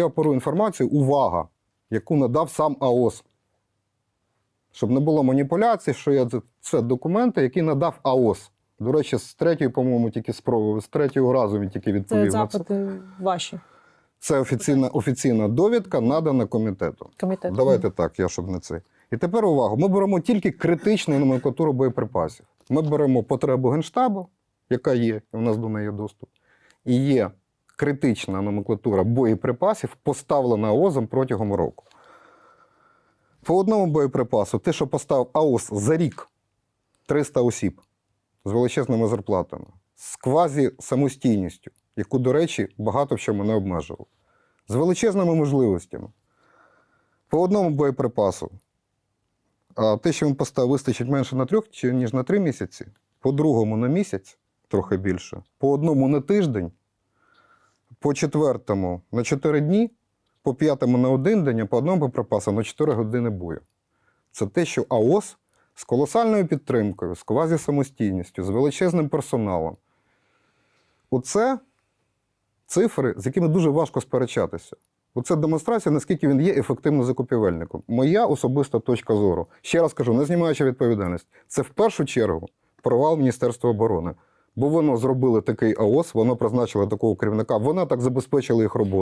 Я оперую інформацію, увага, яку надав сам АОС. Щоб не було маніпуляцій, що я це, документи, які надав АОС. До речі, з третьої, по-моєму, тільки спроби, з третього разу він тільки Це відповів це. запити ваші Це офіційна, офіційна довідка, надана комітету. комітету. Давайте так, я щоб не це. І тепер увагу. Ми беремо тільки критичну номенклатуру боєприпасів. Ми беремо потребу Генштабу, яка є, і в нас до неї є доступ. І є критична номенклатура боєприпасів, поставлена АОЗом протягом року. По одному боєприпасу, те, що поставив АОС за рік 300 осіб з величезними зарплатами, з квазі самостійністю, яку, до речі, багато в чому не обмежував, з величезними можливостями. По одному боєприпасу. А те, що він поставив, вистачить менше на трьох, ніж на три місяці. По другому на місяць, трохи більше. По одному на тиждень, по четвертому на чотири дні, по п'ятому на один день, а по одному боєприпасу на 4 години бою. Це те, що АОС з колосальною підтримкою, з квазі самостійністю, з величезним персоналом. Оце цифри, з якими дуже важко сперечатися. Оце демонстрація, наскільки він є ефективним закупівельником. Моя особиста точка зору. Ще раз кажу, не знімаючи відповідальність, це в першу чергу провал Міністерства оборони. Бо воно зробили такий АОС, воно призначило такого керівника, вона так забезпечила їх роботу.